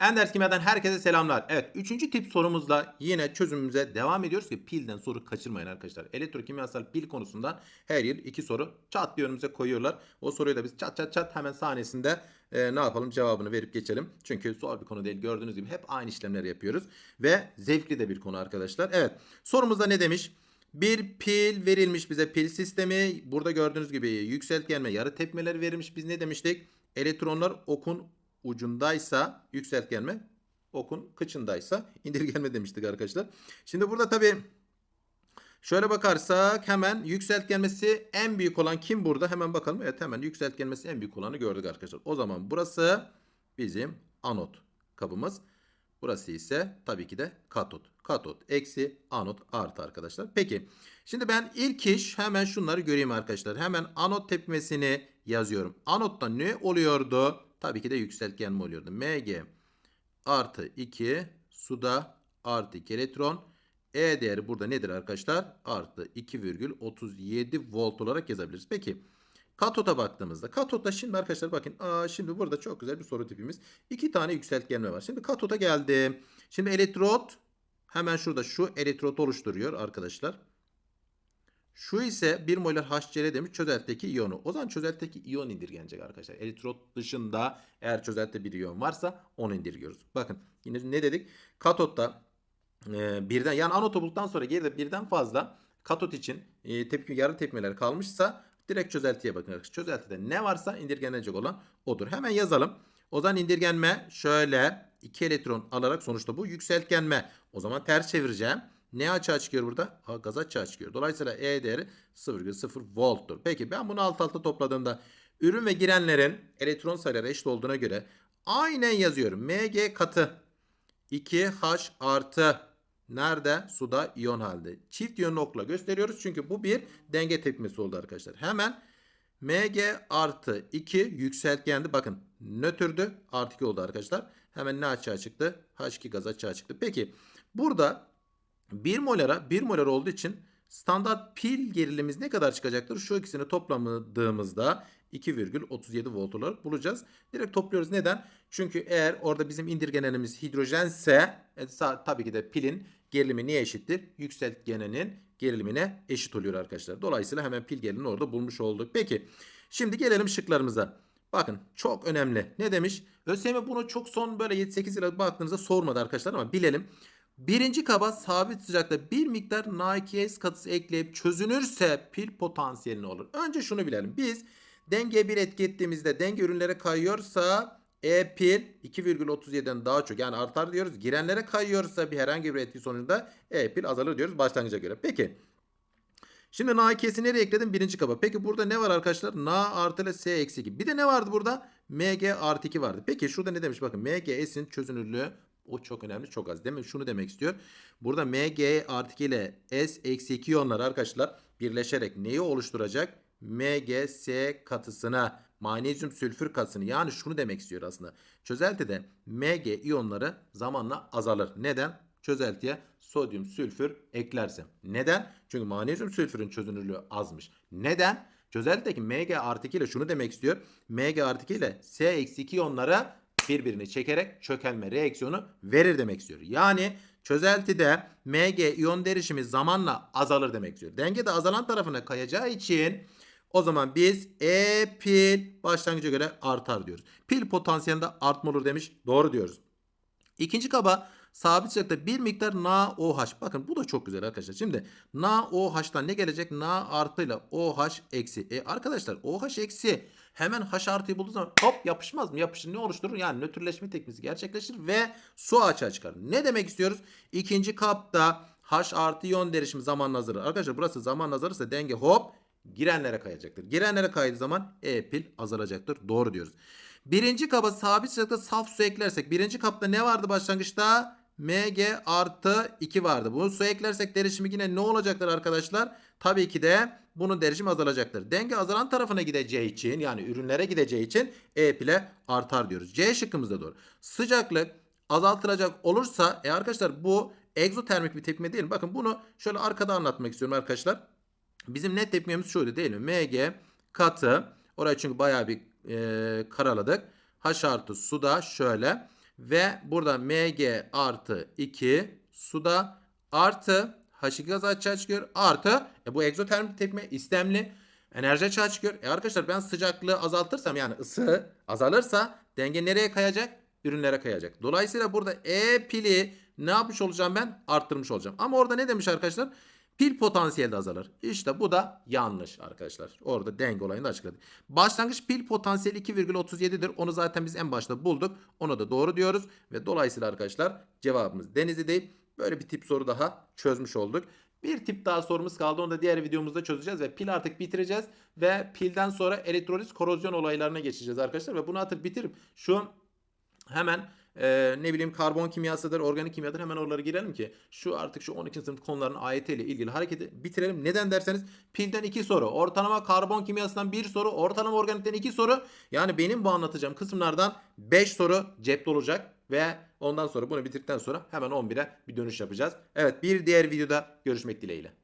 Enders Kimya'dan herkese selamlar. Evet üçüncü tip sorumuzla yine çözümümüze devam ediyoruz ki pilden soru kaçırmayın arkadaşlar. Elektrokimyasal pil konusundan her yıl iki soru çat diye önümüze koyuyorlar. O soruyu da biz çat çat çat hemen sahnesinde e, ne yapalım cevabını verip geçelim. Çünkü zor bir konu değil gördüğünüz gibi hep aynı işlemleri yapıyoruz. Ve zevkli de bir konu arkadaşlar. Evet sorumuzda ne demiş? Bir pil verilmiş bize pil sistemi. Burada gördüğünüz gibi yükseltgenme yarı tepmeleri verilmiş. Biz ne demiştik? Elektronlar okun ucundaysa yükseltgenme, okun kıçındaysa indirgenme demiştik arkadaşlar. Şimdi burada tabii şöyle bakarsak hemen yükseltgenmesi en büyük olan kim burada? Hemen bakalım. Evet hemen yükseltgenmesi en büyük olanı gördük arkadaşlar. O zaman burası bizim anot kabımız. Burası ise tabii ki de katot. Katot eksi anot artı arkadaşlar. Peki şimdi ben ilk iş hemen şunları göreyim arkadaşlar. Hemen anot tepmesini yazıyorum. Anotta ne oluyordu? Tabii ki de yükseltgenme oluyordu. Mg artı 2 suda artı 2 elektron. E değeri burada nedir arkadaşlar? Artı 2,37 volt olarak yazabiliriz. Peki katota baktığımızda katota şimdi arkadaşlar bakın aa, şimdi burada çok güzel bir soru tipimiz. İki tane yükseltgenme var. Şimdi katota geldim. Şimdi elektrot hemen şurada şu elektrot oluşturuyor arkadaşlar. Şu ise 1 molar HCl demiş çözeltideki iyonu. O zaman çözeltideki iyon indirgenecek arkadaşlar. Elektrot dışında eğer çözeltide bir iyon varsa onu indirgiyoruz. Bakın yine ne dedik? Katotta e, birden yani anotu bulduktan sonra geride birden fazla katot için e, tepki yarı tepkimeler kalmışsa direkt çözeltiye bakın arkadaşlar. Çözeltide ne varsa indirgenecek olan odur. Hemen yazalım. O zaman indirgenme şöyle 2 elektron alarak sonuçta bu yükseltgenme. O zaman ters çevireceğim. Ne açığa çıkıyor burada? Ha, gaz açığa çıkıyor. Dolayısıyla E değeri 0,0 volttur. Peki ben bunu alt alta topladığımda ürün ve girenlerin elektron sayıları eşit olduğuna göre aynen yazıyorum. Mg katı 2H artı nerede? Suda iyon halde. Çift yönlü okla gösteriyoruz. Çünkü bu bir denge tepkimesi oldu arkadaşlar. Hemen Mg artı 2 yükseltgendi. Bakın nötrdü. Artı 2 oldu arkadaşlar. Hemen ne açığa çıktı? H2 gaz açığa çıktı. Peki burada 1 molara 1 molar olduğu için standart pil gerilimimiz ne kadar çıkacaktır? Şu ikisini topladığımızda 2,37 volt olarak bulacağız. Direkt topluyoruz. Neden? Çünkü eğer orada bizim indirgenenimiz hidrojense e, tabii ki de pilin gerilimi niye eşittir? Yükseltgenenin gerilimine eşit oluyor arkadaşlar. Dolayısıyla hemen pil gerilimini orada bulmuş olduk. Peki şimdi gelelim şıklarımıza. Bakın çok önemli. Ne demiş? ÖSYM bunu çok son böyle 7-8 yıla baktığınızda sormadı arkadaşlar ama bilelim. Birinci kaba sabit sıcakta bir miktar Na2S katısı ekleyip çözünürse pil potansiyeli ne olur? Önce şunu bilelim. Biz denge bir etki ettiğimizde denge ürünlere kayıyorsa E pil 2,37'den daha çok yani artar diyoruz. Girenlere kayıyorsa bir herhangi bir etki sonucunda E pil azalır diyoruz başlangıca göre. Peki. Şimdi Na2S'i nereye ekledim? Birinci kaba. Peki burada ne var arkadaşlar? Na artı ile S eksi 2. Bir de ne vardı burada? Mg artı 2 vardı. Peki şurada ne demiş? Bakın MgS'in çözünürlüğü o çok önemli çok az değil mi? Şunu demek istiyor. Burada Mg artı 2 ile S eksi 2 iyonlar arkadaşlar birleşerek neyi oluşturacak? MgS katısına magnezyum sülfür katısını yani şunu demek istiyor aslında. Çözeltide Mg iyonları zamanla azalır. Neden? Çözeltiye sodyum sülfür eklersem. Neden? Çünkü magnezyum sülfürün çözünürlüğü azmış. Neden? Çözeltideki Mg artı 2 ile şunu demek istiyor. Mg artı 2 ile S eksi 2 iyonları birbirini çekerek çökelme reaksiyonu verir demek istiyor. Yani çözeltide Mg iyon derişimi zamanla azalır demek istiyor. Denge de azalan tarafına kayacağı için o zaman biz E pil başlangıca göre artar diyoruz. Pil potansiyelinde artma olur demiş. Doğru diyoruz. İkinci kaba sabit sıcakta bir miktar NaOH. Bakın bu da çok güzel arkadaşlar. Şimdi NaOH'tan ne gelecek? Na artıyla OH eksi. E arkadaşlar OH eksi hemen H artıyı bulduğu zaman hop yapışmaz mı? Yapışır ne oluşturur? Yani nötrleşme tekniği gerçekleşir ve su açığa çıkar. Ne demek istiyoruz? İkinci kapta H artı iyon derişimi zamanla azalır. Arkadaşlar burası zamanla azalırsa denge hop girenlere kayacaktır. Girenlere kaydığı zaman E pil azalacaktır. Doğru diyoruz. Birinci kaba sabit sıcakta saf su eklersek birinci kapta ne vardı başlangıçta? Mg artı 2 vardı. Bunu su eklersek derişimi yine ne olacaktır arkadaşlar? Tabii ki de bunun derişimi azalacaktır. Denge azalan tarafına gideceği için yani ürünlere gideceği için E pile artar diyoruz. C şıkkımızda doğru. Sıcaklık azaltılacak olursa e arkadaşlar bu egzotermik bir tepkime değil mi? Bakın bunu şöyle arkada anlatmak istiyorum arkadaşlar. Bizim net tepkimemiz şuydu değil mi? Mg katı. Orayı çünkü bayağı bir e, karaladık. H artı suda şöyle. Ve burada Mg artı 2 suda artı H2 gazı açığa çıkıyor. Artı e bu egzotermik tepkime istemli enerji açığa çıkıyor. E arkadaşlar ben sıcaklığı azaltırsam yani ısı azalırsa denge nereye kayacak? Ürünlere kayacak. Dolayısıyla burada E pili ne yapmış olacağım ben? Arttırmış olacağım. Ama orada ne demiş arkadaşlar? Pil potansiyeli de azalır. İşte bu da yanlış arkadaşlar. Orada denge olayını da açıkladı. Başlangıç pil potansiyeli 2,37'dir. Onu zaten biz en başta bulduk. Ona da doğru diyoruz. Ve dolayısıyla arkadaşlar cevabımız Denizli değil. Böyle bir tip soru daha çözmüş olduk. Bir tip daha sorumuz kaldı. Onu da diğer videomuzda çözeceğiz ve pil artık bitireceğiz. Ve pilden sonra elektroliz korozyon olaylarına geçeceğiz arkadaşlar. Ve bunu artık bitirip şu hemen e, ne bileyim karbon kimyasıdır, organik kimyadır hemen oralara girelim ki şu artık şu 12. sınıf konuların AYT ile ilgili hareketi bitirelim. Neden derseniz pilden 2 soru, ortalama karbon kimyasından 1 soru, ortalama organikten 2 soru. Yani benim bu anlatacağım kısımlardan 5 soru cepte olacak ve ondan sonra bunu bitirdikten sonra hemen 11'e bir dönüş yapacağız. Evet bir diğer videoda görüşmek dileğiyle.